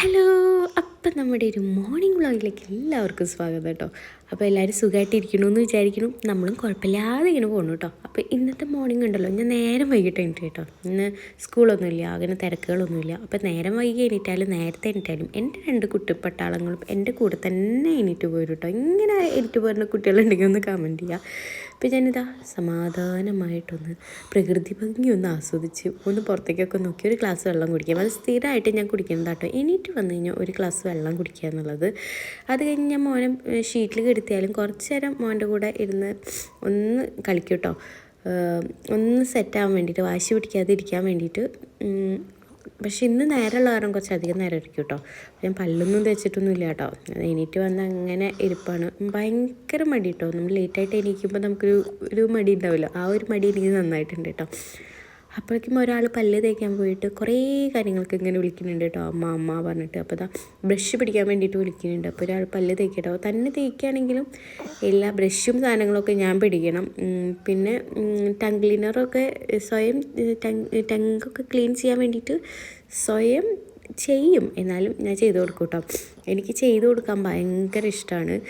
Hello അപ്പം നമ്മുടെ ഒരു മോർണിംഗ് വ്ളോഗിലേക്ക് എല്ലാവർക്കും സ്വാഗതം കേട്ടോ. അപ്പോൾ എല്ലാവരും സുഖമായിട്ടിരിക്കണു എന്ന് വിചാരിക്കണം നമ്മളും കുഴപ്പമില്ലാതെ ഇങ്ങനെ പോകണം കേട്ടോ. അപ്പോൾ ഇന്നത്തെ മോർണിംഗ് ഉണ്ടല്ലോ. ഞാൻ നേരം വൈകിട്ട് എണീറ്റ് കേട്ടോ. ഇന്ന് സ്കൂളൊന്നുമില്ല അങ്ങനെ തിരക്കുകളൊന്നുമില്ല. അപ്പോൾ നേരം വൈകി എണീറ്റാലും നേരത്തെ എണീറ്റാലും എന്റെ രണ്ട് കുട്ടിപ്പട്ടാളങ്ങളും എന്റെ കൂടെ തന്നെ എണീറ്റ് പോരും ഇങ്ങനെ എണീറ്റ് പോരുന്ന കുട്ടികളുണ്ടെങ്കിൽ ഒന്ന് കമന്റ് ചെയ്യുക അപ്പോൾ ഞാനിതാ സമാധാനമായിട്ടൊന്ന് പ്രകൃതി ഭംഗി ഒന്ന് ആസ്വദിച്ച് ഒന്ന് പുറത്തേക്കൊക്കെ നോക്കി ഒരു ഗ്ലാസ് വെള്ളം കുടിക്കാം അത് സ്ഥിരമായിട്ട് ഞാൻ കുടിക്കുന്നത് കേട്ടോ എണീറ്റ് വന്നു കഴിഞ്ഞാൽ ഒരു ഗ്ലാസ് വെള്ളം കുടിക്കുക എന്നുള്ളത്. അത് കഴിഞ്ഞ് ഞാൻ മോനെ ഷീറ്റിൽ കെടുത്തിയാലും കുറച്ച് നേരം മോന്റെ കൂടെ ഇരുന്ന് ഒന്ന് കളിക്കൂട്ടോ. കേട്ടോ ഒന്ന് സെറ്റാകാൻ വേണ്ടിയിട്ട് വാശി പിടിക്കാതെ ഇരിക്കാൻ വേണ്ടിയിട്ട് പക്ഷെ ഇന്ന് നേരമുള്ള കാരണം കുറച്ച് അധികം നേരം ഇരിക്കും കേട്ടോ ഞാൻ പല്ലൊന്നും തേച്ചിട്ടൊന്നും ഇല്ല കേട്ടോ. എണീറ്റ് വന്ന് അങ്ങനെ ഇരിപ്പാണ്. ഭയങ്കര മടി കേട്ടോ. നമ്മൾ ലേറ്റായിട്ട് എണീക്കുമ്പോൾ നമുക്കൊരു ഒരു മടി ഉണ്ടാവില്ല. ആ ഒരു മടി എനിക്ക് നന്നായിട്ടുണ്ട് കേട്ടോ. അപ്പോഴേക്കും ഒരാൾ പല്ല് തേക്കാൻ പോയിട്ട് കുറേ കാര്യങ്ങൾക്ക് ഇങ്ങനെ വിളിക്കുന്നുണ്ട് കേട്ടോ. അമ്മ അമ്മ പറഞ്ഞിട്ട്. അപ്പോൾ ഇതാ ബ്രഷ് പിടിക്കാൻ വേണ്ടിയിട്ട് വിളിക്കുന്നുണ്ട്. അപ്പോൾ ഒരാൾ പല്ല് തേക്കട്ടോ. തന്നെ തേക്കുകയാണെങ്കിലും എല്ലാ ബ്രഷും സാധനങ്ങളൊക്കെ ഞാൻ പിടിക്കണം. പിന്നെ ടങ് ക്ലീനറൊക്കെ സ്വയം ടങ് ടങ്ങൊക്കെ ക്ലീൻ ചെയ്യാൻ വേണ്ടിയിട്ട് സ്വയം ചെയ്യും. എന്നാലും ഞാൻ ചെയ്ത് കൊടുക്കും കേട്ടോ. എനിക്ക് ചെയ്ത് കൊടുക്കാൻ ഭയങ്കര ഇഷ്ടമാണ്.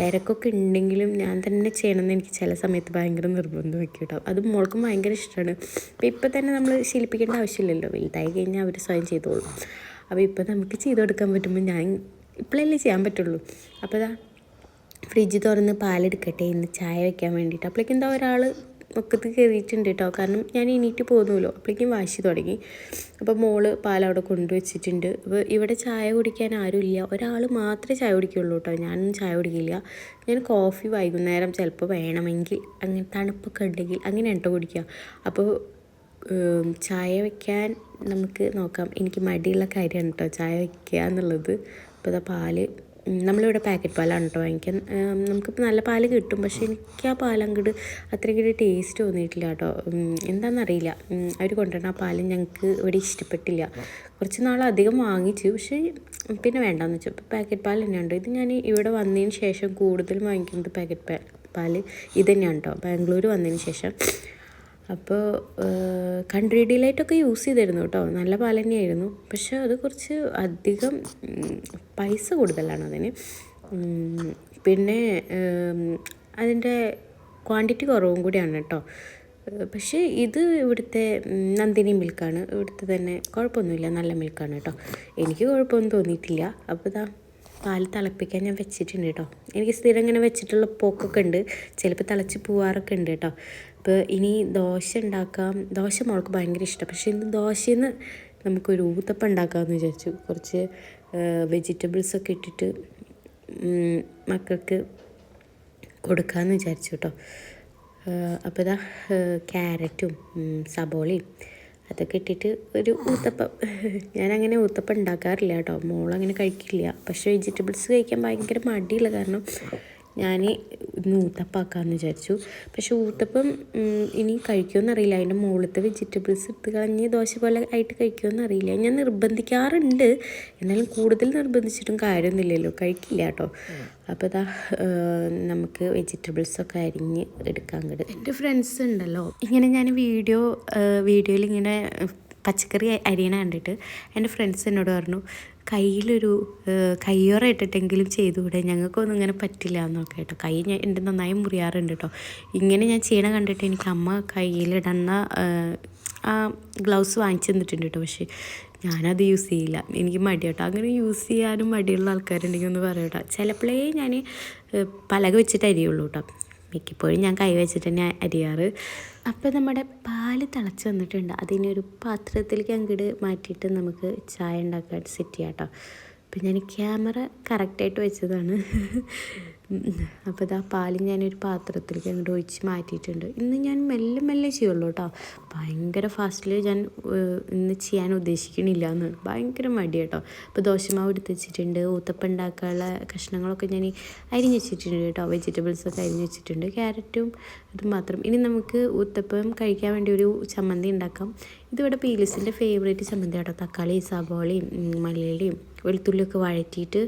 തിരക്കൊക്കെ ഉണ്ടെങ്കിലും ഞാൻ തന്നെ ചെയ്യണമെന്ന് എനിക്ക് ചില സമയത്ത് ഭയങ്കര നിർബന്ധം വയ്ക്കും കേട്ടോ. അത് മോൾക്കും ഭയങ്കര ഇഷ്ടമാണ് അപ്പോൾ ഇപ്പം തന്നെ നമ്മൾ ശീലിപ്പിക്കേണ്ട ആവശ്യമില്ലല്ലോ. വലുതായി കഴിഞ്ഞാൽ അവർ സ്വയം ചെയ്തോളും. അപ്പോൾ ഇപ്പം നമുക്ക് ചെയ്ത് കൊടുക്കാൻ പറ്റുമ്പോൾ ഞാൻ ഇപ്പോഴല്ലേ ചെയ്യാൻ പറ്റുള്ളൂ. അപ്പോൾ ഫ്രിഡ്ജ് തുറന്ന് പാലെടുക്കട്ടെ ഇന്ന് ചായ വെക്കാൻ വേണ്ടിയിട്ട്. അപ്പോഴേക്കും എന്താ ഒരാൾ ഒക്കത്ത് കയറിയിട്ടുണ്ട് കേട്ടോ കാരണം ഞാൻ എണീറ്റ് പോകുന്നുല്ലോ അപ്പോഴേക്കും വാശി തുടങ്ങി. അപ്പോൾ മോൾ പാലവിടെ കൊണ്ടുവച്ചിട്ടുണ്ട് അപ്പോൾ ഇവിടെ ചായ കുടിക്കാൻ ആരുമില്ല ഒരാൾ മാത്രമേ ചായ കുടിക്കുള്ളൂ കേട്ടോ ഞാനൊന്നും ചായ കുടിക്കില്ല. ഞാൻ കോഫി വൈകുന്നേരം ചിലപ്പോൾ വേണമെങ്കിൽ അങ്ങനെ തണുപ്പൊക്കെ ഉണ്ടെങ്കിൽ അങ്ങനെ കേട്ടോ കുടിക്കുക അപ്പോൾ ചായ വയ്ക്കാൻ നമുക്ക് നോക്കാം. എനിക്ക് മടിയുള്ള കാര്യമാണ് കേട്ടോ ചായ വയ്ക്കുക എന്നുള്ളത് അപ്പോൾ അതാ പാൽ നമ്മളിവിടെ പാക്കറ്റ് പാലാണ് കേട്ടോ വാങ്ങിക്കാൻ. നമുക്കിപ്പോൾ നല്ല പാൽ കിട്ടും. പക്ഷേ എനിക്ക് ആ പാലങ്ങട് അത്രയ്ക്കൊരു അത്രയ്ക്ക് ടേസ്റ്റ് തോന്നിയിട്ടില്ല കേട്ടോ എന്താണെന്നറിയില്ല അവർ കൊണ്ടുവരുന്ന ആ പാൽ ഞങ്ങൾക്ക് ഇവിടെ ഇഷ്ടപ്പെട്ടില്ല. കുറച്ച് നാൾ അധികം വാങ്ങിച്ചു. പക്ഷേ പിന്നെ വേണ്ടാന്ന് വെച്ചു. പാക്കറ്റ് പാൽ തന്നെയുണ്ട്. ഇത് ഞാൻ ഇവിടെ വന്നതിന് ശേഷം കൂടുതലും വാങ്ങിക്കുന്നത് പാക്കറ്റ് പാൽ ഇത് തന്നെയാണ് കേട്ടോ ബാംഗ്ലൂർ വന്നതിന് ശേഷം. അപ്പോൾ കൺട്രി ഡിലൈറ്റൊക്കെ യൂസ് ചെയ്തിരുന്നു കേട്ടോ. നല്ല പാൽ തന്നെയായിരുന്നു പക്ഷെ അത് കുറച്ച് അധികം പൈസ കൂടുതലാണ് അതിന്. പിന്നെ അതിന്റെ ക്വാണ്ടിറ്റി കുറവും കൂടിയാണ് കേട്ടോ. പക്ഷേ ഇത് ഇവിടുത്തെ നന്ദിനി മിൽക്കാണ്. ഇവിടുത്തെ തന്നെ കുഴപ്പമൊന്നുമില്ല. നല്ല മിൽക്കാണ് കേട്ടോ. എനിക്ക് കുഴപ്പമൊന്നും തോന്നിയിട്ടില്ല. അപ്പോൾ ഇതാ പാൽ തിളപ്പിക്കാൻ ഞാൻ വെച്ചിട്ടുണ്ട് കേട്ടോ. എനിക്ക് സ്ഥിരം ഇങ്ങനെ വെച്ചിട്ടുള്ള പോക്കൊക്കെ ഉണ്ട്. ചിലപ്പോൾ തിളച്ച് പോവാറൊക്കെ ഉണ്ട് കേട്ടോ. അപ്പോൾ ഇനി ദോശ ഉണ്ടാക്കാം. ദോശ മോൾക്ക് ഭയങ്കര ഇഷ്ടം. പക്ഷേ ഇന്ന് ദോശയിൽ നിന്ന് നമുക്കൊരു ഊത്തപ്പം ഉണ്ടാക്കാമെന്ന് വിചാരിച്ചു. കുറച്ച് വെജിറ്റബിൾസൊക്കെ ഇട്ടിട്ട് മക്കൾക്ക് കൊടുക്കാമെന്ന് വിചാരിച്ചു കേട്ടോ അപ്പോൾ ഇതാ ക്യാരറ്റും സബോളയും അതൊക്കെ ഇട്ടിട്ട് ഒരു ഊത്തപ്പം. ഞാനങ്ങനെ ഊത്തപ്പം ഉണ്ടാക്കാറില്ല കേട്ടോ മോളങ്ങനെ കഴിക്കില്ല. പക്ഷേ വെജിറ്റബിൾസ് കഴിക്കാൻ ഭയങ്കര മടിയുള്ള കാരണം ഞാൻ ഇന്ന് ഊത്തപ്പാക്കാമെന്ന് വിചാരിച്ചു. പക്ഷേ ഊത്തപ്പം ഇനി കഴിക്കുമെന്ന് അറിയില്ല അതിന്റെ മുകളിലത്തെ വെജിറ്റബിൾസ് എടുത്ത് കളഞ്ഞ് ദോശ പോലെ ആയിട്ട് കഴിക്കുമെന്ന് അറിയില്ല ഞാൻ നിർബന്ധിക്കാറുണ്ട്. എന്നാലും കൂടുതൽ നിർബന്ധിച്ചിട്ടും കാര്യമൊന്നുമില്ലല്ലോ. കഴിക്കില്ല കേട്ടോ. അപ്പോൾ ഇതാ നമുക്ക് വെജിറ്റബിൾസൊക്കെ അരിഞ്ഞ് എടുക്കാൻ കിട്ടും എന്റെ ഫ്രണ്ട്സ് ഉണ്ടല്ലോ. ഇങ്ങനെ ഞാൻ വീഡിയോ വീഡിയോയിൽ ഇങ്ങനെ പച്ചക്കറി അരിയണ കണ്ടിട്ട് എന്റെ ഫ്രണ്ട്സ് എന്നോട് പറഞ്ഞു കയ്യിലൊരു കയ്യോറ ഇട്ടിട്ടെങ്കിലും ചെയ്തുകൂടെ? ഞങ്ങൾക്കൊന്നും ഇങ്ങനെ പറ്റില്ല എന്നൊക്കെ കേട്ടോ. കൈ ഞാൻ എന്റെ നന്നായി മുറിയാറുണ്ട് കേട്ടോ. ഇങ്ങനെ ഞാൻ ചെയ്യണ കണ്ടിട്ട് എനിക്ക് അമ്മ കയ്യിലിടുന്ന ആ ഗ്ലൗസ് വാങ്ങിച്ചു തന്നിട്ടുണ്ട് കേട്ടോ. പക്ഷേ ഞാനത് യൂസ് ചെയ്യില്ല. എനിക്ക് മടി കേട്ടോ. അങ്ങനെ യൂസ് ചെയ്യാനും മടിയുള്ള ആൾക്കാരുണ്ടെങ്കിൽ ഒന്ന് പറയട്ടോ ചിലപ്പോഴേ ഞാൻ പലക വെച്ചിട്ട് അരിയുള്ളൂ കേട്ടോ. മിക്കപ്പോഴും ഞാൻ കൈ വെച്ചിട്ട് തന്നെ അരിയാറ്. അപ്പോൾ നമ്മുടെ പാൽ തിളച്ച് വന്നിട്ടുണ്ട്. അതിനെ ഒരു പാത്രത്തിലേക്ക് അങ്ങോട്ട് മാറ്റിയിട്ട് നമുക്ക് ചായ ഉണ്ടാക്കാൻ സെറ്റ് ചെയ്യാം കേട്ടോ അപ്പം ഞാൻ ക്യാമറ കറക്റ്റായിട്ട് വെച്ചതാണ്. അപ്പോൾ ഇതാ പാൽ ഞാനൊരു പാത്രത്തിലേക്ക് അങ്ങോട്ട് ഒഴിച്ച് മാറ്റിയിട്ടുണ്ട്. ഇന്ന് ഞാൻ മെല്ലെ മെല്ലെ ചെയ്യുള്ളൂ കേട്ടോ. ഭയങ്കര ഫാസ്റ്റിൽ ഞാൻ ഇന്ന് ചെയ്യാൻ ഉദ്ദേശിക്കണില്ല എന്ന് ഭയങ്കര മടി കേട്ടോ. അപ്പോൾ ദോശമാവ് എടുത്ത് വെച്ചിട്ടുണ്ട് ഊത്തപ്പം ഉണ്ടാക്കാനുള്ള കഷ്ണങ്ങളൊക്കെ ഞാൻ അരിഞ്ഞ് വെച്ചിട്ടുണ്ട് കേട്ടോ. വെജിറ്റബിൾസൊക്കെ അരിഞ്ഞ് വെച്ചിട്ടുണ്ട്. ക്യാരറ്റും ഇത് മാത്രം. ഇനി നമുക്ക് ഊത്തപ്പം കഴിക്കാൻ വേണ്ടി ഒരു ചമ്മന്തി ഉണ്ടാക്കാം. ഇതിവിടെ പീലിസിന്റെ ഫേവറേറ്റ് ചമ്മന്തി കേട്ടോ. തക്കാളി സബോളയും മല്ലിയിലയും വെളുത്തുള്ളിയൊക്കെ വഴറ്റിയിട്ട്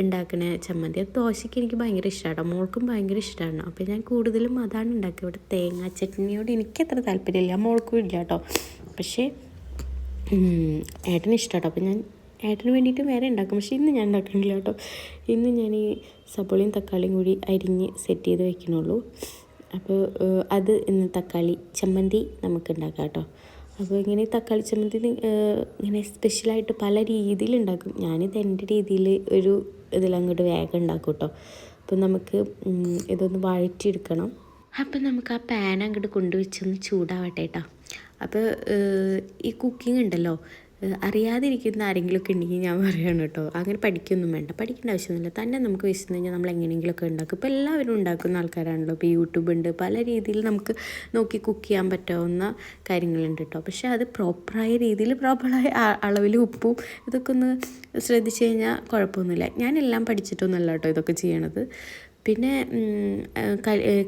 ഉണ്ടാക്കുന്ന ചമ്മന്തി. അത് ദോശയ്ക്ക് എനിക്ക് ഭയങ്കര ഇഷ്ടമാണ് മോൾക്കും ഭയങ്കര ഇഷ്ടമാണ് അപ്പോൾ ഞാൻ കൂടുതലും അതാണ് ഉണ്ടാക്കുക. ഇവിടെ തേങ്ങാ ചട്നിയോട് എനിക്ക് അത്ര താല്പര്യമില്ല. മോൾക്കും ഇല്ല കേട്ടോ. പക്ഷേ ഏട്ടന് ഇഷ്ടമാണ് അപ്പോൾ ഞാൻ ഏട്ടന് വേണ്ടിയിട്ട് വേറെ ഉണ്ടാക്കും. പക്ഷേ ഇന്ന് ഞാൻ ഉണ്ടാക്കണില്ല കേട്ടോ. ഇന്ന് ഞാൻ ഈ സബോളയും തക്കാളിയും കൂടി അരിഞ്ഞ് സെറ്റ് ചെയ്ത് വെക്കണുള്ളൂ. അപ്പോൾ അത് ഇന്ന് തക്കാളി ചമ്മന്തി നമുക്ക് ഉണ്ടാക്കാം കേട്ടോ. അപ്പോൾ ഇങ്ങനെ തക്കാളി ചമ്മന്തി ഇങ്ങനെ സ്പെഷ്യലായിട്ട് പല രീതിയിൽ ഉണ്ടാക്കും. ഞാനിത് എന്റെ രീതിയിൽ ഒരു ഇതിലങ്ങോട്ട് വേഗം ഉണ്ടാക്കും കേട്ടോ അപ്പം നമുക്ക് ഇതൊന്ന് വഴറ്റിയെടുക്കണം. അപ്പം നമുക്ക് ആ പാൻ അങ്ങോട്ട് കൊണ്ടുവച്ചൊന്ന് ചൂടാവട്ടെ കേട്ടോ അപ്പോൾ ഈ കുക്കിംഗ് ഉണ്ടല്ലോ അറിയാതിരിക്കുന്ന ആരെങ്കിലുമൊക്കെ ഉണ്ടെങ്കിൽ ഞാൻ പറയുകയാണ് കേട്ടോ. അങ്ങനെ പഠിക്കൊന്നും വേണ്ട. പഠിക്കേണ്ട ആവശ്യമൊന്നുമില്ല. തന്നെ നമുക്ക് വിശന്നു കഴിഞ്ഞാൽ നമ്മൾ എങ്ങനെയെങ്കിലുമൊക്കെ ഉണ്ടാക്കും. ഇപ്പോൾ എല്ലാവരും ഉണ്ടാക്കുന്ന ആൾക്കാരാണല്ലോ. ഇപ്പോൾ യൂട്യൂബ് ഉണ്ട്. പല രീതിയിൽ നമുക്ക് നോക്കി കുക്ക് ചെയ്യാൻ പറ്റാവുന്ന കാര്യങ്ങളുണ്ട് കേട്ടോ. പക്ഷേ അത് പ്രോപ്പറായ രീതിയിൽ പ്രോപ്പറായ അളവിൽ ഉപ്പും ഇതൊക്കെ ഒന്ന് ശ്രദ്ധിച്ചു കഴിഞ്ഞാൽ കുഴപ്പമൊന്നുമില്ല. ഞാനെല്ലാം പഠിച്ചിട്ടൊന്നുമല്ല കേട്ടോ ഇതൊക്കെ ചെയ്യണത്. പിന്നെ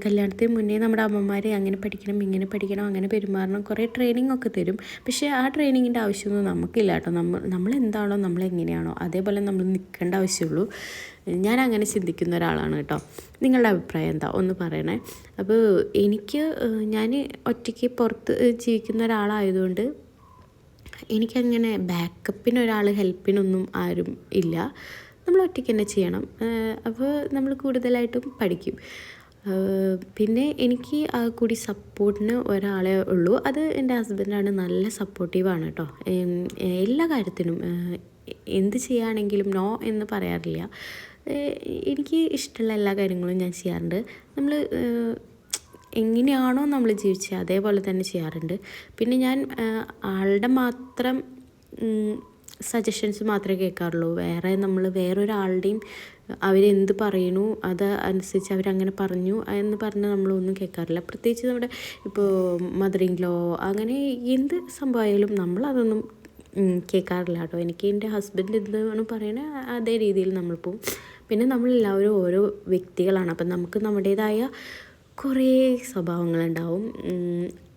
കല്യാണത്തിന് മുന്നേ നമ്മുടെ അമ്മമാരെ അങ്ങനെ പഠിക്കണം ഇങ്ങനെ പഠിക്കണം അങ്ങനെ പെരുമാറണം കുറേ ട്രെയിനിങ് ഒക്കെ തരും. പക്ഷേ ആ ട്രെയിനിങ്ങിന്റെ ആവശ്യമൊന്നും നമുക്കില്ല കേട്ടോ. നമ്മൾ നമ്മൾ എന്താണോ നമ്മൾ എങ്ങനെയാണോ അതേപോലെ നമ്മൾ നിൽക്കേണ്ട ആവശ്യമുള്ളൂ. ഞാൻ അങ്ങനെ ചിന്തിക്കുന്ന ഒരാളാണ് കേട്ടോ. നിങ്ങളുടെ അഭിപ്രായം എന്താ? ഒന്ന് പറയണേ. അപ്പോൾ എനിക്ക് ഞാൻ ഒറ്റയ്ക്ക് പുറത്ത് ജീവിക്കുന്ന ഒരാളായതുകൊണ്ട് എനിക്കങ്ങനെ ബാക്കപ്പിന് ഒരാൾ ഹെൽപ്പിനൊന്നും ആരും ഇല്ല. നമ്മൾ ഒറ്റയ്ക്ക് തന്നെ ചെയ്യണം. അപ്പോൾ നമ്മൾ കൂടുതലായിട്ടും പഠിക്കും. പിന്നെ എനിക്ക് ആ കൂടി സപ്പോർട്ടിന് ഒരാളെ ഉള്ളൂ. അത് എന്റെ ഹസ്ബൻഡാണ് നല്ല സപ്പോർട്ടീവാണ് കേട്ടോ. എല്ലാ കാര്യത്തിനും എന്ത് ചെയ്യുകയാണെങ്കിലും നോ എന്ന് പറയാറില്ല. എനിക്ക് ഇഷ്ടമുള്ള എല്ലാ കാര്യങ്ങളും ഞാൻ ചെയ്യാറുണ്ട്. നമ്മൾ എങ്ങനെയാണോ നമ്മൾ ജീവിച്ചത് അതേപോലെ തന്നെ ചെയ്യാറുണ്ട്. പിന്നെ ഞാൻ ആളുടെ മാത്രം സജഷൻസ് മാത്രമേ കേൾക്കാറുള്ളൂ. വേറെ നമ്മൾ വേറൊരാളുടെയും അവരെന്ത് പറയണു അത് അനുസരിച്ച് അവരങ്ങനെ പറഞ്ഞു എന്ന് പറഞ്ഞ് നമ്മളൊന്നും കേൾക്കാറില്ല. പ്രത്യേകിച്ച് നമ്മുടെ ഇപ്പോൾ മദർ ലോ അങ്ങനെ എന്ത് സംഭവമായാലും നമ്മളതൊന്നും കേൾക്കാറില്ല കേട്ടോ. എനിക്ക് എന്റെ ഹസ്ബൻഡ് എന്താണ് പറയണേ അതേ രീതിയിൽ നമ്മൾ പോവും പിന്നെ നമ്മളെല്ലാവരും ഓരോ വ്യക്തികളാണ്. അപ്പം നമുക്ക് നമ്മുടേതായ കുറേ സ്വഭാവങ്ങളുണ്ടാവും.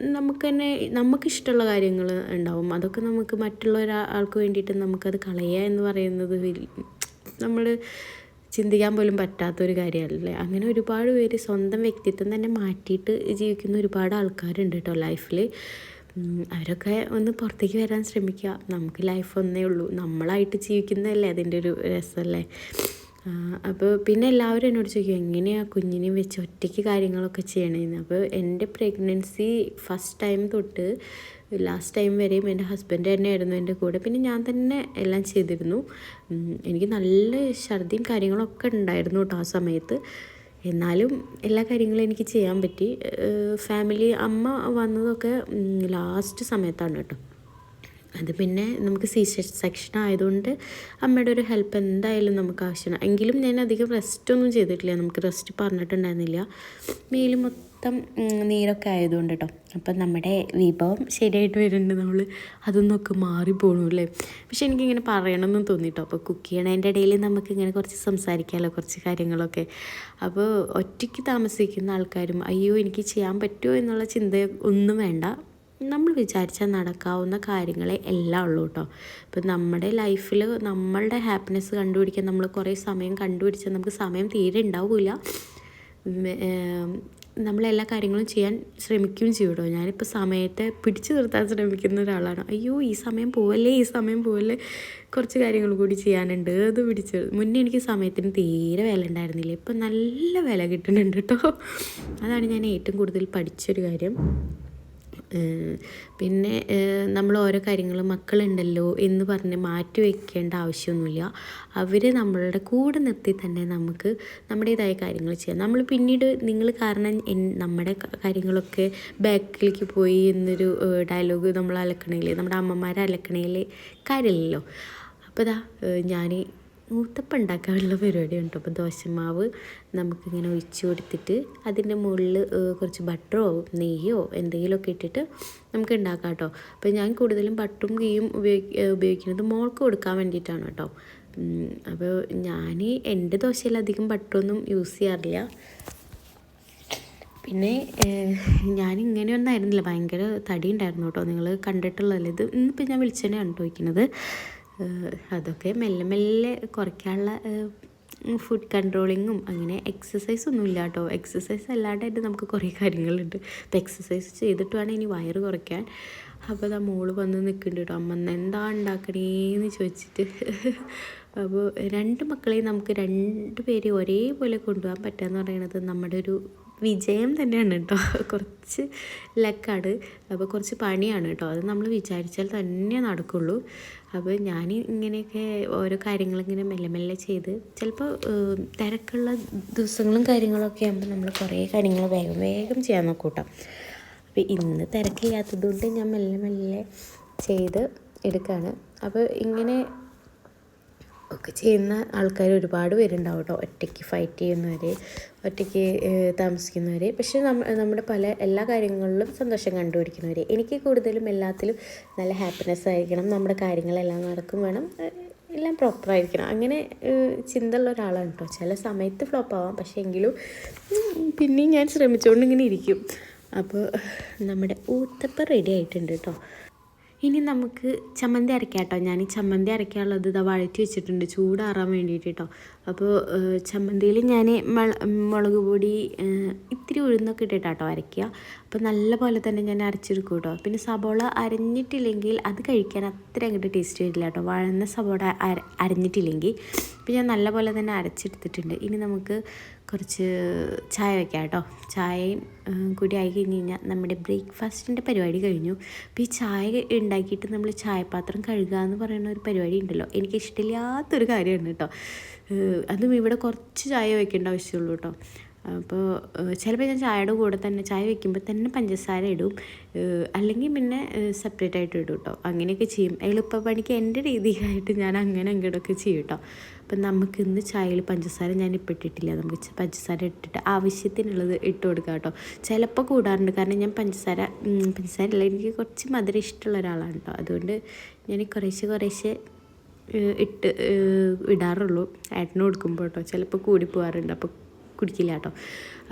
നമുക്ക് തന്നെ നമുക്കിഷ്ടമുള്ള കാര്യങ്ങൾ ഉണ്ടാവും. അതൊക്കെ നമുക്ക് മറ്റുള്ള ഒരാൾക്ക് വേണ്ടിയിട്ട് നമുക്കത് കളയുക എന്ന് പറയുന്നത് നമ്മൾ ചിന്തിക്കാൻ പോലും പറ്റാത്തൊരു കാര്യമല്ലേ? അങ്ങനെ ഒരുപാട് പേര് സ്വന്തം വ്യക്തിത്വം തന്നെ മാറ്റിയിട്ട് ജീവിക്കുന്ന ഒരുപാട് ആൾക്കാരുണ്ട് കേട്ടോ ലൈഫിൽ. അവരൊക്കെ ഒന്ന് പുറത്തേക്ക് വരാൻ ശ്രമിക്കുക. നമുക്ക് ലൈഫ് ഒന്നേ ഉള്ളൂ. നമ്മളായിട്ട് ജീവിക്കുന്നതല്ലേ അതിന്റെ ഒരു രസമല്ലേ? അപ്പോൾ പിന്നെ എല്ലാവരും എന്നോട് ചോദിക്കും എങ്ങനെയാണ് കുഞ്ഞിനെ വെച്ച് ഒറ്റയ്ക്ക് കാര്യങ്ങളൊക്കെ ചെയ്യണേന്ന്? അപ്പോൾ എന്റെ പ്രഗ്നൻസി ഫസ്റ്റ് ടൈം തൊട്ട് ലാസ്റ്റ് ടൈം വരെയും എന്റെ ഹസ്ബൻഡ് തന്നെ ആയിരുന്നു എന്റെ കൂടെ. പിന്നെ ഞാൻ തന്നെ എല്ലാം ചെയ്തിരുന്നു. എനിക്ക് നല്ല ഛർദിയും കാര്യങ്ങളൊക്കെ ഉണ്ടായിരുന്നു കേട്ടോ ആ സമയത്ത്. എന്നാലും എല്ലാ കാര്യങ്ങളും എനിക്ക് ചെയ്യാൻ പറ്റി. ഫാമിലി അമ്മ വന്നതൊക്കെ ലാസ്റ്റ് സമയത്താണ് കേട്ടോ. അത് പിന്നെ നമുക്ക് സി സെക്ഷൻ ആയതുകൊണ്ട് അമ്മയുടെ ഒരു ഹെൽപ്പ് എന്തായാലും നമുക്ക് ആവശ്യമാണ്. എങ്കിലും ഞാൻ അധികം റെസ്റ്റ് ഒന്നും ചെയ്തിട്ടില്ല. നമുക്ക് റെസ്റ്റ് പറഞ്ഞിട്ടുണ്ടായിരുന്നില്ല. മേൽ മൊത്തം നീരൊക്കെ ആയതുകൊണ്ട് കേട്ടോ അപ്പം നമ്മുടെ വിഭവം ശരിയായിട്ട് വരുന്നുണ്ട് നമ്മൾ അതൊന്നൊക്കെ മാറിപ്പോണു അല്ലേ പക്ഷെ എനിക്കിങ്ങനെ പറയണമെന്ന് തോന്നിട്ടോ അപ്പോൾ കുക്ക് ചെയ്യണതിന്റെ ഇടയിൽ നമുക്ക് ഇങ്ങനെ കുറച്ച് സംസാരിക്കാമല്ലോ കുറച്ച് കാര്യങ്ങളൊക്കെ. അപ്പോൾ ഒറ്റയ്ക്ക് താമസിക്കുന്ന ആൾക്കാരും അയ്യോ എനിക്ക് ചെയ്യാൻ പറ്റുമോ എന്നുള്ള ചിന്ത ഒന്നും വേണ്ട. നമ്മൾ വിചാരിച്ചാൽ നടക്കാവുന്ന കാര്യങ്ങളെ എല്ലാം ഉള്ളൂ കേട്ടോ. ഇപ്പം നമ്മുടെ ലൈഫിൽ നമ്മളുടെ ഹാപ്പിനെസ് കണ്ടുപിടിക്കാൻ നമ്മൾ കുറേ സമയം കണ്ടുപിടിച്ചാൽ നമുക്ക് സമയം തീരെ ഉണ്ടാവില്ല നമ്മളെല്ലാ കാര്യങ്ങളും ചെയ്യാൻ ശ്രമിക്കുകയും ചെയ്യും കേട്ടോ. ഞാനിപ്പോൾ സമയത്തെ പിടിച്ചു നിർത്താൻ ശ്രമിക്കുന്ന ഒരാളാണ്. അയ്യോ ഈ സമയം പോവല്ലേ ഈ സമയം പോവല്ലേ? കുറച്ച് കാര്യങ്ങൾ കൂടി ചെയ്യാനുണ്ട്. അത് പിടിച്ച് മുന്നേ എനിക്ക് സമയത്തിന് തീരെ വില ഉണ്ടായിരുന്നില്ല. ഇപ്പം നല്ല വില കിട്ടുന്നുണ്ട് കേട്ടോ. അതാണ് ഞാൻ ഏറ്റവും കൂടുതൽ പഠിച്ചൊരു കാര്യം. പിന്നെ നമ്മൾ ഓരോ കാര്യങ്ങൾ മക്കളുണ്ടല്ലോ എന്ന് പറഞ്ഞ് മാറ്റി വയ്ക്കേണ്ട ആവശ്യമൊന്നുമില്ല. അവർ നമ്മളുടെ കൂടെ നിർത്തി തന്നെ നമുക്ക് നമ്മുടേതായ കാര്യങ്ങൾ ചെയ്യാം. നമ്മൾ പിന്നീട് നിങ്ങൾ കാരണം നമ്മുടെ കാര്യങ്ങളൊക്കെ ബാക്കിലേക്ക് പോയി എന്നൊരു ഡയലോഗ് നമ്മൾ അലക്കണയിൽ നമ്മുടെ അമ്മമാരെ അലക്കണയിൽ കാര്യമില്ലല്ലോ. അപ്പോൾ ഇതാ ഞാൻ ഊത്തപ്പം ഉണ്ടാക്കാനുള്ള പരിപാടിയാണ് കേട്ടോ അപ്പോൾ ദോശമാവ് നമുക്കിങ്ങനെ ഒഴിച്ച് കൊടുത്തിട്ട് അതിന്റെ മുകളിൽ കുറച്ച് ബട്ടറോ നെയ്യോ എന്തെങ്കിലുമൊക്കെ ഇട്ടിട്ട് നമുക്ക് ഉണ്ടാക്കാം കേട്ടോ അപ്പോൾ ഞാൻ കൂടുതലും ബട്ടറും ഗീയും ഉപയോഗി ഉപയോഗിക്കുന്നത് മോൾക്ക് കൊടുക്കാൻ വേണ്ടിയിട്ടാണ് കേട്ടോ അപ്പോൾ ഞാൻ എന്റെ ദോശയിൽ അധികം ബട്ടറൊന്നും യൂസ് ചെയ്യാറില്ല. പിന്നെ ഞാൻ ഇങ്ങനെയൊന്നും ആയിരുന്നില്ല ഭയങ്കര തടി ഉണ്ടായിരുന്നു കേട്ടോ നിങ്ങൾ കണ്ടിട്ടുള്ളതല്ലേ? ഇത് ഇന്നിപ്പോൾ ഞാൻ വയ്ക്കുന്നത് ഏഹ്, അതൊക്കെ മെല്ലെ മെല്ലെ കുറയ്ക്കാനുള്ള ഫുഡ് കൺട്രോളിങ്ങും അങ്ങനെ എക്സസൈസ് ഒന്നും ഇല്ല കേട്ടോ എക്സസൈസ് അല്ലാണ്ടായിട്ട് നമുക്ക് കുറേ കാര്യങ്ങളുണ്ട്. അപ്പോൾ എക്സസൈസ് ചെയ്തിട്ട് വേണം ഇനി വയറ് കുറയ്ക്കാൻ. അപ്പോൾ അതാ മോൾ വന്ന് നിൽക്കുന്നുണ്ട് കേട്ടോ അമ്മ എന്താ ഉണ്ടാക്കണേന്ന് ചോദിച്ചിട്ട്. അപ്പോൾ രണ്ട് മക്കളെയും നമുക്ക് രണ്ട് പേരെ ഒരേപോലെ കൊണ്ടുപോകാൻ പറ്റുക പറയുന്നത് നമ്മുടെ ഒരു വിജയം തന്നെയാണ് കേട്ടോ കുറച്ച് ലക്കാണ്. അപ്പോൾ കുറച്ച് പണിയാണ് കേട്ടോ അത് നമ്മൾ വിചാരിച്ചാൽ തന്നെ നടക്കുള്ളൂ. അപ്പോൾ ഞാൻ ഇങ്ങനെയൊക്കെ ഓരോ കാര്യങ്ങളിങ്ങനെ മെല്ലെ മെല്ലെ ചെയ്ത് ചിലപ്പോൾ തിരക്കുള്ള ദിവസങ്ങളും കാര്യങ്ങളൊക്കെ ആകുമ്പോൾ നമ്മൾ കുറേ കാര്യങ്ങൾ വേഗം വേഗം ചെയ്യാൻ നോക്കൂട്ടോ. അപ്പോൾ ഇന്ന് തിരക്കില്ലാത്തതുകൊണ്ട് ഞാൻ മെല്ലെ മെല്ലെ ചെയ്ത് എടുക്കുകയാണ് അപ്പോൾ ഇങ്ങനെ ഒക്കെ ചെയ്യുന്ന ആൾക്കാർ ഒരുപാട് പേരുണ്ടാവും കേട്ടോ. ഒറ്റയ്ക്ക് ഫൈറ്റ് ചെയ്യുന്നവർ ഒറ്റയ്ക്ക് താമസിക്കുന്നവർ പക്ഷേ നമ്മുടെ പല എല്ലാ കാര്യങ്ങളിലും സന്തോഷം കണ്ടുപിടിക്കുന്നവർ എനിക്ക് കൂടുതലും എല്ലാത്തിലും നല്ല ഹാപ്പിനെസ് ആയിരിക്കണം. നമ്മുടെ കാര്യങ്ങളെല്ലാം നടക്കും വേണം. എല്ലാം പ്രോപ്പറായിരിക്കണം അങ്ങനെ ചിന്തയുള്ള ഒരാളാണ് കേട്ടോ. ചില സമയത്ത് ഫ്ലോപ്പ് ആവാം. പക്ഷേ എങ്കിലും പിന്നെയും ഞാൻ ശ്രമിച്ചുകൊണ്ട് ഇങ്ങനെ ഇരിക്കും. അപ്പോൾ നമ്മുടെ ഊത്തപ്പം റെഡി ആയിട്ടുണ്ട് കേട്ടോ. ഇനി നമുക്ക് ചമ്മന്തി അരയ്ക്കാം കേട്ടോ ഞാൻ ഈ ചമ്മന്തി അരയ്ക്കാനുള്ളത് ഇതാ വഴറ്റി വെച്ചിട്ടുണ്ട്. ചൂടാറാൻ വേണ്ടിയിട്ട് കേട്ടോ അപ്പോൾ ചമ്മന്തിയിൽ ഞാൻ മുളക് പൊടി ഇത്തിരി ഉഴുന്നൊക്കെ ഇട്ടിട്ടാട്ടോ അരയ്ക്കുക. അപ്പോൾ നല്ല പോലെ തന്നെ ഞാൻ അരച്ചെടുക്കും കേട്ടോ പിന്നെ സബോള അരഞ്ഞിട്ടില്ലെങ്കിൽ അത് കഴിക്കാൻ അത്ര അങ്ങോട്ട് ടേസ്റ്റ് വരില്ല കേട്ടോ വഴന്ന സബോള അര അരഞ്ഞിട്ടില്ലെങ്കിൽ. അപ്പോൾ ഞാൻ നല്ല പോലെ തന്നെ അരച്ചെടുത്തിട്ടുണ്ട്. ഇനി നമുക്ക് കുറച്ച് ചായ വെക്കാം കേട്ടോ. ചായയും കൂടി ആയി കഴിഞ്ഞ് കഴിഞ്ഞാൽ നമ്മുടെ ബ്രേക്ക്ഫാസ്റ്റിന്റെ പരിപാടി കഴിഞ്ഞു. അപ്പോൾ ഈ ചായ ഉണ്ടാക്കിയിട്ട് നമ്മൾ ചായപാത്രം കഴുകുക എന്ന് പറയുന്ന ഒരു പരിപാടി ഉണ്ടല്ലോ. എനിക്ക് ഇഷ്ടമില്ലാത്തൊരു കാര്യമാണ് കേട്ടോ. അതും ഇവിടെ കുറച്ച് ചായ വെക്കേണ്ട ആവശ്യമുള്ളൂ കേട്ടോ. അപ്പോൾ ചിലപ്പോൾ ഞാൻ ചായയുടെ കൂടെ തന്നെ ചായ വെക്കുമ്പോൾ തന്നെ പഞ്ചസാര ഇടും. അല്ലെങ്കിൽ പിന്നെ സെപ്പറേറ്റ് ആയിട്ട് ഇടും കേട്ടോ അങ്ങനെയൊക്കെ ചെയ്യും. എളുപ്പ പണിക്ക് എന്റെ രീതിയിലായിട്ട് ഞാൻ അങ്ങനെ അങ്ങോട്ടൊക്കെ ചെയ്യും കേട്ടോ അപ്പം നമുക്ക് ഇന്ന് ചായയിൽ പഞ്ചസാര ഞാൻ ഇപ്പോൾ ഇട്ടിട്ടില്ല. നമുക്ക് പഞ്ചസാര ഇട്ടിട്ട് ആവശ്യത്തിനുള്ളത് ഇട്ട് കൊടുക്കാം കേട്ടോ ചിലപ്പോൾ കൂടാറുണ്ട്. കാരണം ഞാൻ പഞ്ചസാര പഞ്ചസാര അല്ല എനിക്ക് കുറച്ച് മധുരം ഇഷ്ടമുള്ള ഒരാളാണ് കേട്ടോ അതുകൊണ്ട് ഞാൻ കുറേശ്ശെ കുറേശ്ശെ ഇട്ട് ഇടാറുള്ളൂ. ഏട്ടന് കൊടുക്കുമ്പോൾ കേട്ടോ ചിലപ്പോൾ കൂടി പോകാറുണ്ട്. അപ്പോൾ കുടിക്കില്ല കേട്ടോ.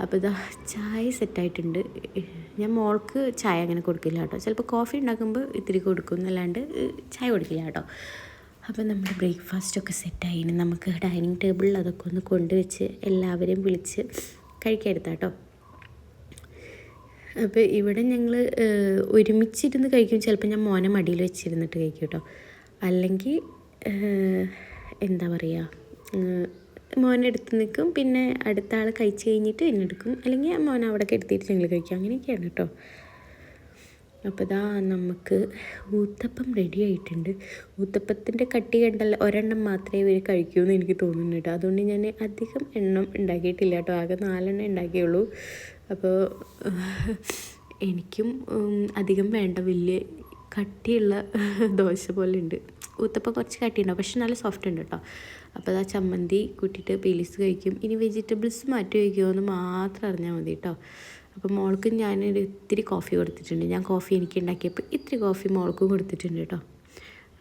അപ്പോൾ ഇതാ ചായ സെറ്റായിട്ടുണ്ട് ഞാൻ മോൾക്ക് ചായ അങ്ങനെ കൊടുക്കില്ല കേട്ടോ. ചിലപ്പോൾ കോഫി ഉണ്ടാക്കുമ്പോൾ ഇത്തിരി കൊടുക്കും എന്നല്ലാണ്ട് ചായ കൊടുക്കില്ല കേട്ടോ. അപ്പോൾ നമ്മുടെ ബ്രേക്ക്ഫാസ്റ്റൊക്കെ സെറ്റായി ഇനി നമുക്ക് ഡൈനിങ് ടേബിളിൽ അതൊക്കെ ഒന്ന് കൊണ്ടുവച്ച് എല്ലാവരെയും വിളിച്ച് കഴിക്കാൻ എടുത്താൽ കേട്ടോ. അപ്പോൾ ഇവിടെ ഞങ്ങൾ ഒരുമിച്ചിരുന്ന് കഴിക്കും. ചിലപ്പോൾ ഞാൻ മോനെ മടിയിൽ വെച്ചിരുന്നിട്ട് കഴിക്കും കേട്ടോ. അല്ലെങ്കിൽ എന്താ പറയുക മോനെ എടുത്ത് നിൽക്കും. പിന്നെ അടുത്ത ആൾ കഴിച്ച് കഴിഞ്ഞിട്ട് എന്നെ എടുക്കും. അല്ലെങ്കിൽ മോൻ അവിടെ കെടുത്തിയിട്ട് ഞങ്ങൾ കഴിക്കും. അങ്ങനെയൊക്കെയാണ് കേട്ടോ. അപ്പോൾ ഇതാ നമുക്ക് ഊത്തപ്പം റെഡി ആയിട്ടുണ്ട്. ഊത്തപ്പത്തിന്റെ കട്ടി കണ്ടല്ല ഒരെണ്ണം മാത്രമേ ഇവർ കഴിക്കൂ എന്ന് എനിക്ക് തോന്നുന്നു കേട്ടോ. അതുകൊണ്ട് ഞാൻ അധികം എണ്ണം ഉണ്ടാക്കിയിട്ടില്ല കേട്ടോ. ആകെ നാലെണ്ണം ഉണ്ടാക്കിയുള്ളൂ. അപ്പോൾ എനിക്കും അധികം വേണ്ട വലിയ കട്ടിയുള്ള ദോശ പോലെ ഉണ്ട്. ഊത്തപ്പം കുറച്ച് കട്ടിയുണ്ടാവും. പക്ഷെ നല്ല സോഫ്റ്റ് ഉണ്ട് കേട്ടോ അപ്പോൾ അതാ ചമ്മന്തി കൂട്ടിയിട്ട് പീലീസ് കഴിക്കും. ഇനി വെജിറ്റബിൾസ് മാറ്റി വയ്ക്കുമോ എന്ന് മാത്രം അറിഞ്ഞാൽ മതി കേട്ടോ അപ്പോൾ മോൾക്ക് ഞാൻ ഇത്തിരി കോഫി കൊടുത്തിട്ടുണ്ട്. ഞാൻ കോഫി എനിക്ക് ഉണ്ടാക്കിയപ്പോൾ ഇത്തിരി കോഫി മോൾക്കും കൊടുത്തിട്ടുണ്ട് കേട്ടോ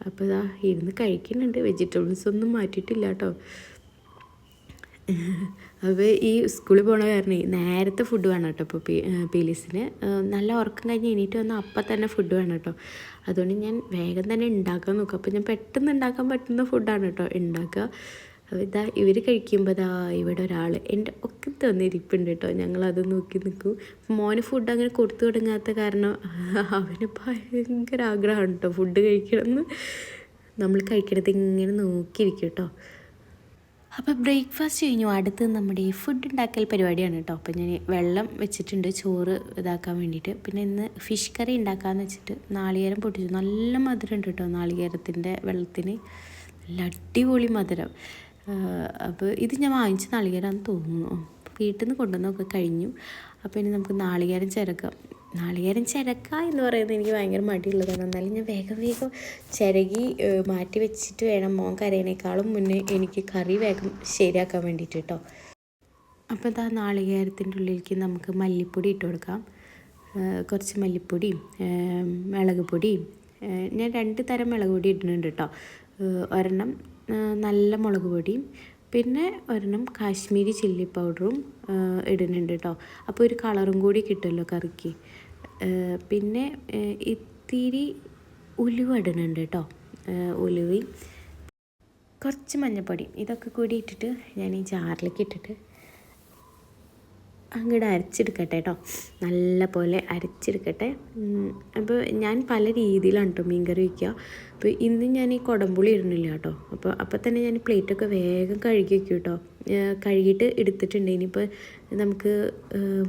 അപ്പോൾ ഇതാ ഇരുന്ന് കഴിക്കുന്നുണ്ട്. വെജിറ്റബിൾസ് ഒന്നും മാറ്റിയിട്ടില്ല കേട്ടോ അപ്പോൾ ഈ സ്കൂളിൽ പോണ കാരണം നേരത്തെ ഫുഡ് വേണം കേട്ടോ ഇപ്പോൾ പീലീസിന്. നല്ല ഉറക്കം കഴിഞ്ഞ് എണീറ്റ് വന്നാൽ അപ്പം തന്നെ ഫുഡ് വേണം കേട്ടോ. അതുകൊണ്ട് ഞാൻ വേഗം തന്നെ ഉണ്ടാക്കാൻ നോക്കും. അപ്പോൾ ഞാൻ പെട്ടെന്ന് ഉണ്ടാക്കാൻ പറ്റുന്ന ഫുഡാണ് കേട്ടോ ഉണ്ടാക്കുക അപ്പോൾ ഇതാ ഇവർ കഴിക്കുമ്പോൾ ഇതാ ഇവിടെ ഒരാൾ എന്റെ ഒക്കെ തന്നിരിപ്പുണ്ട് കേട്ടോ. ഞങ്ങളത് നോക്കി നിൽക്കും. മോന് ഫുഡ് അങ്ങനെ കൊടുത്തു തുടങ്ങാത്ത കാരണം അവന് ഭയങ്കര ആഗ്രഹമാണ് കേട്ടോ ഫുഡ് കഴിക്കണമെന്ന്. നമ്മൾ കഴിക്കണത് ഇങ്ങനെ നോക്കിയിരിക്കും കേട്ടോ. അപ്പോൾ ബ്രേക്ക്ഫാസ്റ്റ് കഴിഞ്ഞു. അടുത്ത് നമ്മുടെ ഫുഡ് ഉണ്ടാക്കൽ പരിപാടിയാണ് കേട്ടോ. അപ്പോൾ ഞാൻ വെള്ളം വെച്ചിട്ടുണ്ട്. ചോറ് ഇതാക്കാൻ വേണ്ടിയിട്ട്. പിന്നെ ഇന്ന് ഫിഷ് കറി ഉണ്ടാക്കാമെന്ന് വെച്ചിട്ട് നാളികേരം പൊട്ടിച്ചു. നല്ല മധുരം ഉണ്ട് കേട്ടോ നാളികേരത്തിന്റെ വെള്ളത്തിന്. നല്ല അടിപൊളി മധുരം. അപ്പോൾ ഇത് ഞാൻ വാങ്ങിച്ച നാളികേരമാണെന്ന് തോന്നുന്നു. വീട്ടിൽ നിന്ന് കൊണ്ടുവന്നൊക്കെ കഴിഞ്ഞു. അപ്പോൾ ഇനി നമുക്ക് നാളികേരം ചിരക്കാം നാളികേരം ചിരക്ക എന്ന് പറയുന്നത് എനിക്ക് ഭയങ്കര മടിയുള്ളതാണ്. എന്നാലും ഞാൻ വേഗം വേഗം ചിരകി മാറ്റി വെച്ചിട്ട് വേണം മോൻ കരയണേക്കാളും മുന്നേ എനിക്ക് കറി വേഗം ശരിയാക്കാൻ വേണ്ടിയിട്ട് കേട്ടോ അപ്പോൾ ഇതാ നാളികേരത്തിന്റെ ഉള്ളിലേക്ക് നമുക്ക് മല്ലിപ്പൊടി ഇട്ട് കൊടുക്കാം. കുറച്ച് മല്ലിപ്പൊടിയും മുളക് പൊടിയും ഞാൻ രണ്ട് തരം മുളക് പൊടി ഇടുന്നുണ്ട് കേട്ടോ ഒരെണ്ണം നല്ല മുളക് പൊടിയും പിന്നെ ഒരെണ്ണം കാശ്മീരി ചില്ലി പൗഡറും ഇടുന്നുണ്ട് കേട്ടോ അപ്പോൾ ഒരു കളറും കൂടി കിട്ടുമല്ലോ കറിക്ക്. പിന്നെ ഇത്തിരി ഉലുവ ഇടുന്നുണ്ട് കേട്ടോ ഉലുവയും കുറച്ച് മഞ്ഞപ്പൊടി ഇതൊക്കെ കൂടി ഇട്ടിട്ട് ഞാൻ ഈ ജാറിലേക്ക് ഇട്ടിട്ട് അങ്ങോട്ട് അരച്ചെടുക്കട്ടെ കേട്ടോ നല്ല പോലെ അരച്ചെടുക്കട്ടെ അപ്പോൾ ഞാൻ പല രീതിയിലാണ് കേട്ടോ മീൻകറി വയ്ക്കുക അപ്പോൾ ഇന്ന് ഞാൻ ഈ കുടംപുളി ഇടുന്നില്ല കേട്ടോ അപ്പോൾ അപ്പോൾ തന്നെ ഞാൻ പ്ലേറ്റൊക്കെ വേഗം കഴുകി വയ്ക്കും കേട്ടോ കഴുകിയിട്ട് എടുത്തിട്ടുണ്ട്. ഇനിയിപ്പോൾ നമുക്ക്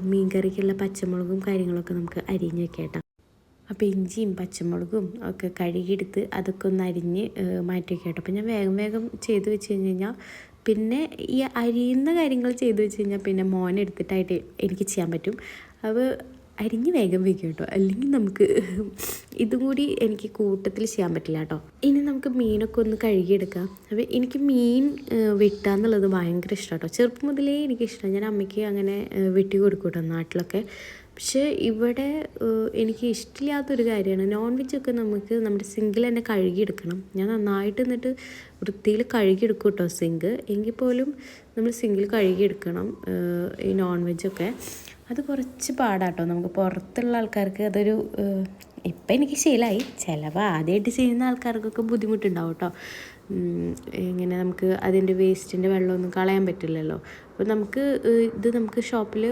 മീൻകറിക്കുള്ള പച്ചമുളകും കാര്യങ്ങളൊക്കെ നമുക്ക് അരിഞ്ഞ് വെക്കാം കേട്ടോ അപ്പോൾ ഇഞ്ചിയും പച്ചമുളകും ഒക്കെ കഴുകിയെടുത്ത് അതൊക്കെ ഒന്ന് അരിഞ്ഞ് മാറ്റി വയ്ക്കാം കേട്ടോ അപ്പോൾ ഞാൻ വേഗം വേഗം ചെയ്ത് വെച്ച് കഴിഞ്ഞ് കഴിഞ്ഞാൽ പിന്നെ ഈ അരിയുന്ന കാര്യങ്ങൾ ചെയ്തു വെച്ച് കഴിഞ്ഞാൽ പിന്നെ മോനെ എടുത്തിട്ടായിട്ട് എനിക്ക് ചെയ്യാൻ പറ്റും. അവ അരിഞ്ഞ് വേഗം വയ്ക്കും കേട്ടോ. അല്ലെങ്കിൽ നമുക്ക് ഇതും കൂടി എനിക്ക് കൂട്ടത്തിൽ ചെയ്യാൻ പറ്റില്ല കേട്ടോ. ഇനി നമുക്ക് മീനൊക്കെ ഒന്ന് കഴുകിയെടുക്കാം. അപ്പോൾ എനിക്ക് മീൻ വെട്ടുക എന്നുള്ളത് ഭയങ്കര ഇഷ്ടമാണ് കേട്ടോ. ചെറുപ്പം മുതലേ എനിക്കിഷ്ടമാണ് ഞാൻ അമ്മയ്ക്ക് അങ്ങനെ വെട്ടി കൊടുക്കും കേട്ടോ നാട്ടിലൊക്കെ. പക്ഷേ ഇവിടെ എനിക്ക് ഇഷ്ടമില്ലാത്തൊരു കാര്യമാണ്. നോൺ വെജൊക്കെ നമുക്ക് നമ്മുടെ സിങ്കിൽ തന്നെ കഴുകിയെടുക്കണം. ഞാൻ നന്നായിട്ട് എന്നിട്ട് വൃത്തിയിൽ കഴുകിയെടുക്കും കേട്ടോ സിങ്ക് എങ്കിൽ പോലും നമ്മൾ സിങ്കിൽ കഴുകിയെടുക്കണം ഈ നോൺ വെജൊക്കെ അത് കുറച്ച് പാടാട്ടോ. നമുക്ക് പുറത്തുള്ള ആൾക്കാർക്ക് അതൊരു ഇപ്പം എനിക്ക് ശീലമായി ചിലപ്പോൾ ആദ്യമായിട്ട് ചെയ്യുന്ന ആൾക്കാർക്കൊക്കെ ബുദ്ധിമുട്ടുണ്ടാവും കേട്ടോ ഇങ്ങനെ നമുക്ക് അതിന്റെ വേസ്റ്റിന്റെ വെള്ളമൊന്നും കളയാൻ പറ്റില്ലല്ലോ. അപ്പോൾ നമുക്ക് ഇത് നമുക്ക് ഷോപ്പിൽ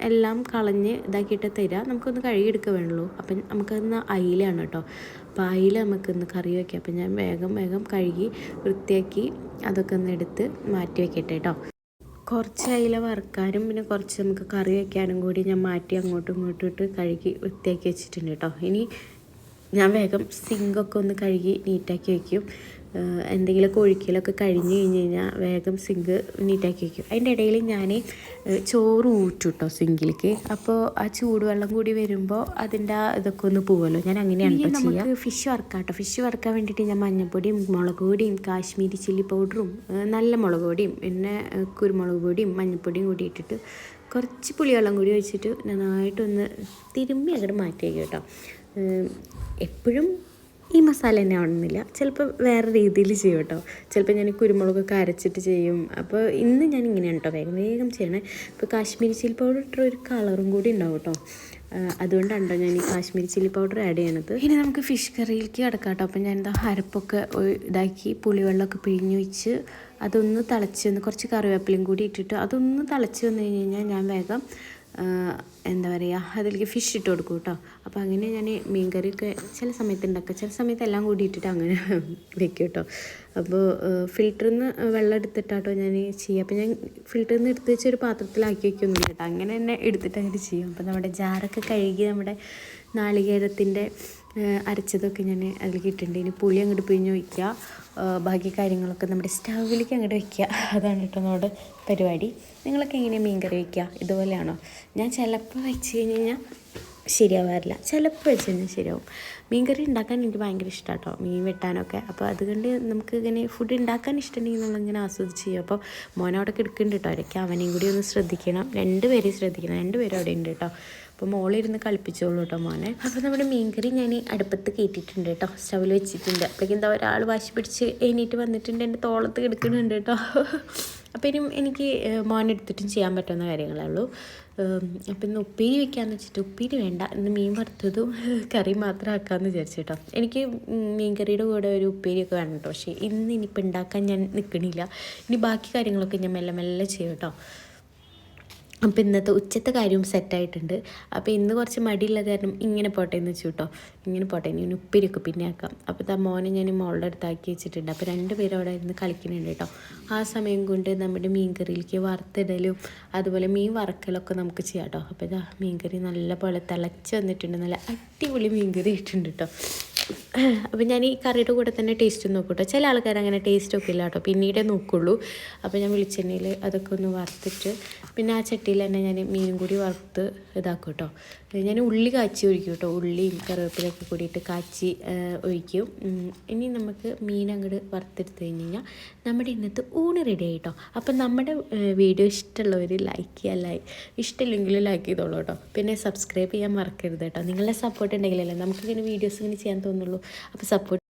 എല്ലാം കളഞ്ഞ് ഇതാക്കിയിട്ട് തരിക നമുക്കൊന്ന് കഴുകിയെടുക്കുക വേണുള്ളൂ. അപ്പം നമുക്കൊന്ന് അയിലാണ് കേട്ടോ. അപ്പോൾ അയില നമുക്കൊന്ന് കറി വയ്ക്കാം അപ്പം ഞാൻ വേഗം വേഗം കഴുകി വൃത്തിയാക്കി അതൊക്കെ ഒന്ന് എടുത്ത് മാറ്റി വയ്ക്കട്ടെ കേട്ടോ. കുറച്ച് അയില വറുക്കാനും പിന്നെ കുറച്ച് നമുക്ക് കറി വയ്ക്കാനും കൂടി ഞാൻ മാറ്റി അങ്ങോട്ടും ഇങ്ങോട്ടും ഇട്ട് കഴുകി വൃത്തിയാക്കി വെച്ചിട്ടുണ്ട് കേട്ടോ. ഇനി ഞാൻ വേഗം സിങ്കൊക്കെ ഒന്ന് കഴുകി നീറ്റാക്കി വയ്ക്കും എന്തെങ്കിലും ഒഴിക്കലൊക്കെ കഴിഞ്ഞ് കഴിഞ്ഞ് കഴിഞ്ഞാൽ വേഗം സിങ്ക് നീറ്റാക്കി വയ്ക്കും. അതിന്റെ ഇടയിൽ ഞാൻ ചോറ് ഊറ്റിട്ടോ കേട്ടോ സിങ്കിലേക്ക്. അപ്പോൾ ആ ചൂടുവെള്ളം കൂടി വരുമ്പോൾ അതിന്റെ ഇതൊക്കെ ഒന്ന് പോവുമല്ലോ ഞാൻ അങ്ങനെയാണ് നമുക്ക് ഫിഷ് വറുക്കാം കേട്ടോ ഫിഷ് വറുക്കാൻ വേണ്ടിയിട്ട് ഞാൻ മഞ്ഞൾപ്പൊടിയും മുളക് പൊടിയും കാശ്മീരി ചില്ലി പൗഡറും നല്ല മുളക് പൊടിയും പിന്നെ കുരുമുളക് പൊടിയും മഞ്ഞൾപ്പൊടിയും കൂടി ഇട്ടിട്ട് കുറച്ച് പുളിവെള്ളം കൂടി ഒഴിച്ചിട്ട് നന്നായിട്ടൊന്ന് തിരുമ്മി അങ്ങോട്ട് മാറ്റി കേട്ടോ. എപ്പോഴും ഈ മസാല തന്നെ ആവണമെന്നില്ല. ചിലപ്പോൾ വേറെ രീതിയിൽ ചെയ്യും കേട്ടോ. ചിലപ്പോൾ ഞാൻ കുരുമുളകൊക്കെ അരച്ചിട്ട് ചെയ്യും. അപ്പോൾ ഇന്ന് ഞാൻ ഇങ്ങനെയാണ് കേട്ടോ വേഗം വേഗം ചെയ്യണേ. ഇപ്പോൾ കാശ്മീരി ചില്ലി പൗഡർ ഇട്ട ഒരു കളറും കൂടി ഉണ്ടാവും കേട്ടോ. അതുകൊണ്ടാണ് കേട്ടോ ഞാൻ ഈ കാശ്മീരി ചില്ലി പൗഡർ ആഡ് ചെയ്യണത്. ഇനി നമുക്ക് ഫിഷ് കറിയിലേക്ക് കിടക്കാം കേട്ടോ. അപ്പം ഞാൻ എന്താ അരപ്പൊക്കെ ഇതാക്കി പുളിവെള്ളമൊക്കെ പിഴിഞ്ഞു വെച്ച് അതൊന്ന് തിളച്ച് വന്ന് കുറച്ച് കറിവേപ്പിലയും കൂടി ഇട്ടിട്ട് അതൊന്ന് തിളച്ച് വന്നു കഴിഞ്ഞ് കഴിഞ്ഞാൽ ഞാൻ വേഗം എന്താ പറയുക അതിലേക്ക് ഫിഷ് ഇട്ട് കൊടുക്കും കേട്ടോ അപ്പോൾ അങ്ങനെ ഞാൻ മീൻകറിയൊക്കെ ചില സമയത്ത് ഉണ്ടാക്കുക ചില സമയത്ത് എല്ലാം കൂടി ഇട്ടിട്ട് അങ്ങനെ വെക്കും കേട്ടോ അപ്പോൾ ഫിൽറ്ററിൽ നിന്ന് വെള്ളം എടുത്തിട്ടാട്ടോ ഞാൻ ചെയ്യുക. അപ്പോൾ ഞാൻ ഫിൽറ്ററിൽ നിന്ന് എടുത്ത് വെച്ചൊരു പാത്രത്തിലാക്കി വയ്ക്കൊന്നുമില്ല കേട്ടോ അങ്ങനെ തന്നെ എടുത്തിട്ട് അങ്ങനെ ചെയ്യും. അപ്പോൾ നമ്മുടെ ജാറൊക്കെ കഴുകി നമ്മുടെ നാളികേരത്തിന്റെ അരച്ചതൊക്കെ ഞാൻ അതിൽ കിട്ടുന്നുണ്ട് ഇനി പുളി അങ്ങോട്ട് പിഴിഞ്ഞ് വയ്ക്കുക ബാക്കി കാര്യങ്ങളൊക്കെ നമ്മുടെ സ്റ്റൗവിലേക്ക് അങ്ങോട്ട് വയ്ക്കുക അതാണ് കേട്ടോ നമ്മുടെ പരിപാടി. നിങ്ങളൊക്കെ എങ്ങനെയാണ് മീൻ കറി വയ്ക്കുക ഇതുപോലെയാണോ? ഞാൻ ചിലപ്പോൾ വെച്ച് കഴിഞ്ഞ് കഴിഞ്ഞാൽ ശരിയാവാറില്ല. ചിലപ്പോൾ വെച്ച് കഴിഞ്ഞാൽ ശരിയാവും. മീൻകറി ഉണ്ടാക്കാൻ എനിക്ക് ഭയങ്കര ഇഷ്ടമാണ് കേട്ടോ മീൻ വെട്ടാനൊക്കെ. അപ്പോൾ അതുകൊണ്ട് നമുക്ക് ഇങ്ങനെ ഫുഡ് ഉണ്ടാക്കാൻ ഇഷ്ടമുണ്ടെങ്കിൽ നമ്മളിങ്ങനെ ആസ്വദിച്ച് ചെയ്യും. അപ്പോൾ മോനവിടെ കിടക്കുന്നുണ്ട് കേട്ടോ. അവരൊക്കെ അവനെയും കൂടി ഒന്ന് ശ്രദ്ധിക്കണം. രണ്ടുപേരെയും ശ്രദ്ധിക്കണം. രണ്ടുപേരും അവിടെ ഉണ്ട് കേട്ടോ. അപ്പോൾ മോളിരുന്ന് കളിപ്പിച്ചോളൂ കേട്ടോ മോനെ. അപ്പോൾ നമ്മുടെ മീൻകറി ഞാൻ അടുപ്പത്ത് കയറ്റിയിട്ടുണ്ട് കേട്ടോ സ്റ്റവിൽ വെച്ചിട്ടുണ്ട്. അപ്പോഴേക്കും എന്താ ഒരാൾ വാശി പിടിച്ച് എണീറ്റ് വന്നിട്ടുണ്ട്. എന്റെ തോളത്ത് കിടക്കുന്നുണ്ട് കേട്ടോ അപ്പോൾ ഇനി എനിക്ക് മോനെടുത്തിട്ടും ചെയ്യാൻ പറ്റുന്ന കാര്യങ്ങളേ ഉള്ളൂ. അപ്പം ഇന്ന് ഉപ്പേരി വെക്കാമെന്ന് വെച്ചിട്ട് ഉപ്പേരി വേണ്ട. ഇന്ന് മീൻ വറുത്തതും കറി മാത്രം ആക്കാമെന്ന് വിചാരിച്ചു കേട്ടോ എനിക്ക് മീൻ കറിയുടെ കൂടെ ഒരു ഉപ്പേരിയൊക്കെ വേണം കേട്ടോ പക്ഷേ ഇന്ന് ഇനിയിപ്പോൾ ഉണ്ടാക്കാൻ ഞാൻ നിൽക്കണില്ല ഇനി ബാക്കി കാര്യങ്ങളൊക്കെ ഞാൻ മെല്ലെ മെല്ലെ ചെയ്യും കേട്ടോ അപ്പോൾ ഇന്നത്തെ ഉച്ചത്തെ കാര്യവും സെറ്റായിട്ടുണ്ട് അപ്പോൾ ഇന്ന് കുറച്ച് മടിയുള്ള കാരണം ഇങ്ങനെ പോട്ടെ എന്ന് വെച്ചു കേട്ടോ ഇങ്ങനെ പോട്ടെ ഇനി ഉപ്പിരിക്കും പിന്നെ ആക്കാം. അപ്പോൾ ആ മോനെ ഞാൻ മോളുടെ അടുത്താക്കി വെച്ചിട്ടുണ്ട്. അപ്പോൾ രണ്ട് പേരും അവിടെ ഇരുന്ന് കളിക്കുന്നുണ്ട് കേട്ടോ ആ സമയം കൊണ്ട് നമ്മുടെ മീൻകറിയിലേക്ക് വറുത്തിടലും അതുപോലെ മീൻ വറക്കലൊക്കെ നമുക്ക് ചെയ്യാം കേട്ടോ അപ്പോൾ ഇതാ മീൻകറി നല്ല പോലെ തിളച്ച് വന്നിട്ടുണ്ട്. നല്ല അടിപൊളി മീൻകറി ഇട്ടുണ്ട് കേട്ടോ അപ്പം ഞാൻ ഈ കറിയുടെ കൂടെ തന്നെ ടേസ്റ്റ് നോക്കും കേട്ടോ ചില ആൾക്കാർ അങ്ങനെ ടേസ്റ്റ് ഒക്കെ ഇല്ല കേട്ടോ പിന്നീടേ നോക്കുള്ളൂ. അപ്പോൾ ഞാൻ വെളിച്ചെണ്ണയിൽ അതൊക്കെ ഒന്ന് വറുത്തിട്ട് പിന്നെ ആ ചട്ടിയിൽ തന്നെ ഞാൻ മീനും കൂടി വറുത്ത് ഇതാക്കും കേട്ടോ ഞാൻ ഉള്ളി കാച്ചി ഒഴിക്കും കേട്ടോ ഉള്ളിയും കറിവേപ്പിലൊക്കെ കൂടിയിട്ട് കാച്ചി ഒഴിക്കും. ഇനി നമുക്ക് മീൻ അങ്ങോട്ട് വറുത്തെടുത്ത് കഴിഞ്ഞ് കഴിഞ്ഞാൽ നമ്മുടെ ഇന്നത്തെ ഊണ് റെഡി ആയിട്ടോ അപ്പം നമ്മുടെ വീഡിയോ ഇഷ്ടമുള്ളവർ ലൈക്ക് ചെയ്യാൻ ലൈക്ക് ഇഷ്ടമില്ലെങ്കിൽ ലൈക്ക് ചെയ്തോളൂ കേട്ടോ പിന്നെ സബ്സ്ക്രൈബ് ചെയ്യാൻ മറക്കരുത് കേട്ടോ നിങ്ങളുടെ സപ്പോർട്ട് ഉണ്ടെങ്കിലല്ലേ നമുക്കിങ്ങനെ വീഡിയോസ് ഇങ്ങനെ ചെയ്യാൻ തോന്നുള്ളൂ. അപ്പോൾ സപ്പോർട്ട്